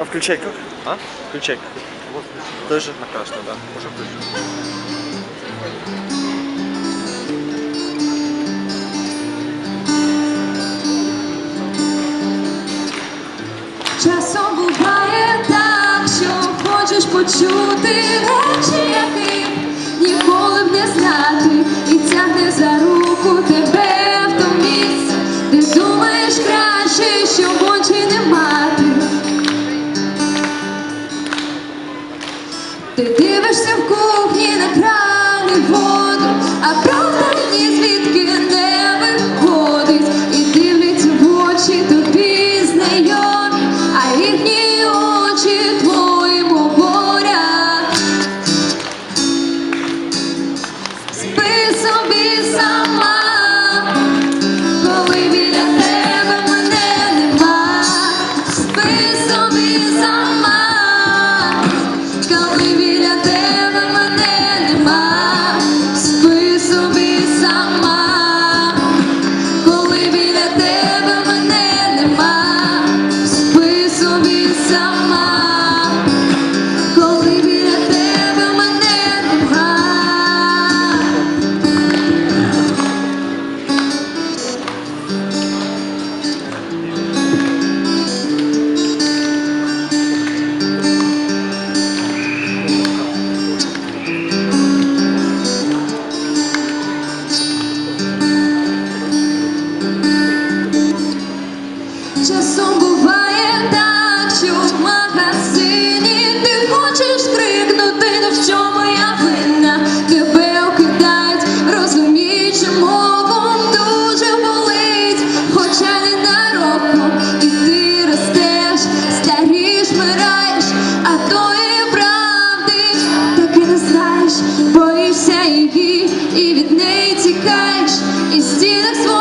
А включай как? А? Включай как? Вот, Тоже? накрашено, да. Уже включено. Часом буває так, що хочеш почути Ти дивишся в кухні на крани воду, а правда ні і в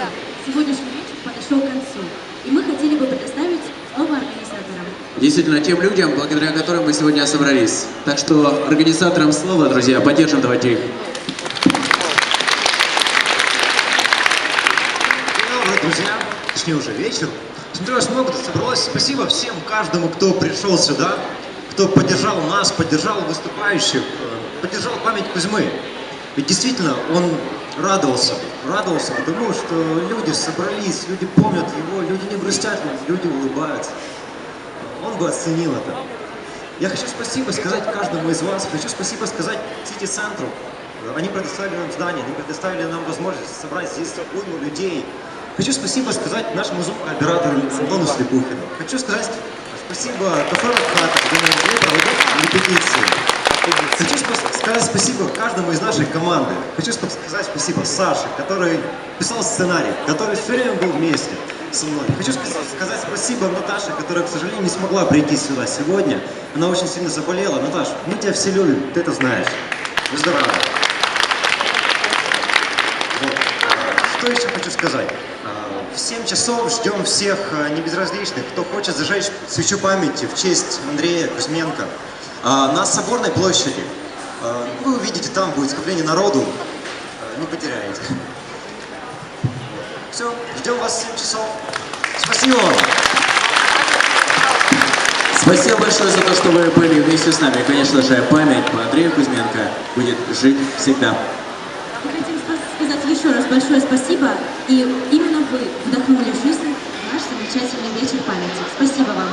Все. Сегодняшний вечер подошел к концу. И мы хотели бы предоставить слово организаторам. Действительно, тем людям, благодаря которым мы сегодня собрались. Так что организаторам слова, друзья, поддержим давайте их. Добрый, друзья, точнее уже вечер. Смотрю, вас много тут собралось. Спасибо всем, каждому, кто пришел сюда, кто поддержал нас, поддержал выступающих, э, поддержал память Кузьмы. Ведь действительно, он радовался, радовался, потому что люди собрались, люди помнят его, люди не грустят, люди улыбаются. Он бы оценил это. Я хочу спасибо сказать каждому из вас, хочу спасибо сказать Сити-центру. Они предоставили нам здание, они предоставили нам возможность собрать здесь уйму людей. Хочу спасибо сказать нашему звукооператору Антону Слепухину. Хочу сказать Спасибо кафе «Хата», где проводить репетиции. Хочу сказать спасибо каждому из нашей команды. Хочу сказать спасибо Саше, который писал сценарий, который все время был вместе со мной. Хочу сказать, спасибо Наташе, которая, к сожалению, не смогла прийти сюда сегодня. Она очень сильно заболела. Наташ, мы тебя все любим, ты это знаешь. Выздоравливай. Вот. А, Что еще хочу сказать? А, В 7 часов ждем всех а, небезразличных, кто хочет зажечь свечу памяти в честь Андрея Кузьменко на Соборной площади. А, Вы увидите, там будет скопление народу. А, Не потеряете. Все, ждем вас в 7 часов. Спасибо. Спасибо большое за то, что вы были вместе с нами. И, конечно же, память по Андрею Кузьменко будет жить всегда. Мы хотим сказать еще раз большое спасибо. И именно вы вдохнули жизнь в наш замечательный вечер памяти. Спасибо вам.